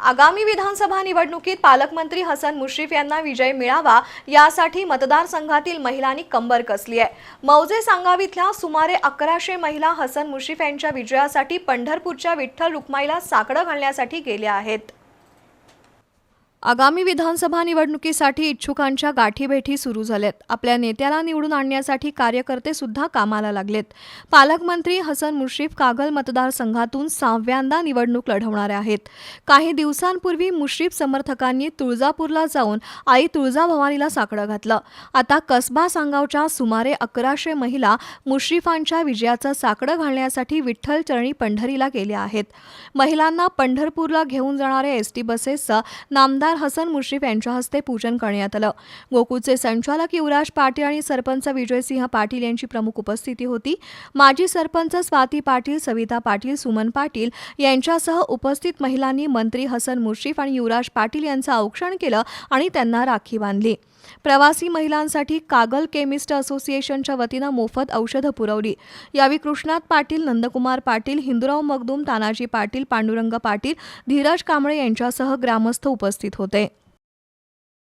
आगामी विधानसभा निवडणुकीत पालकमंत्री हसन मुश्रीफ यांना विजय मिळावा यासाठी मतदारसंघातील महिलांनी कंबर कसली आहे. मौजे सांगावीतल्या सुमारे अकराशे महिला हसन मुश्रीफ यांच्या विजयासाठी पंढरपूरच्या विठ्ठल रुक्माईला साकडं घालण्यासाठी गेल्या आहेत. आगामी विधानसभा निवडणुकीसाठी इच्छुकांच्या गाठीभेटी सुरू झाल्यात. आपल्या नेत्याला निवडून आणण्यासाठी कार्यकर्ते सुद्धा कामाला लागलेत. पालकमंत्री हसन मुश्रीफ कागल मतदारसंघातून सहाव्यांदा निवडणूक लढवणार आहेत. काही दिवसांपूर्वी मुश्रीफ समर्थकांनी तुळजापूरला जाऊन आई तुळजाभवानीला साकडं घातलं. आता कसबा सांगावच्या सुमारे अकराशे महिला मुश्रीफांच्या विजयाचं साकडं घालण्यासाठी विठ्ठल चरणी पंढरीला गेल्या आहेत. महिलांना पंढरपूरला घेऊन जाणाऱ्या एस टी बसेसचं नामदार हसन मुश्रीफ यांच्या हस्ते पूजन करण्यात आलं. गोकुळचे संचालक युवराज पाटील आणि सरपंच विजयसिंह पाटील यांची प्रमुख उपस्थिती होती. माजी सरपंच स्वाती पाटील सविता पाटील सुमन पाटील यांच्यासह उपस्थित महिलांनी मंत्री हसन मुश्रीफ आणि युवराज पाटील यांचं औक्षण केलं आणि त्यांना राखी बांधली. प्रवासी महिलांसाठी कागल केमिस्ट असोसिएशनच्या वतीनं मोफत औषधं पुरवली. यावेळी कृष्णात पाटील नंदकुमार पाटील हिंदुराव मगदूम तानाजी पाटील पांडुरंग पाटील धीरज कांबळे यांच्यासह ग्रामस्थ उपस्थित होते.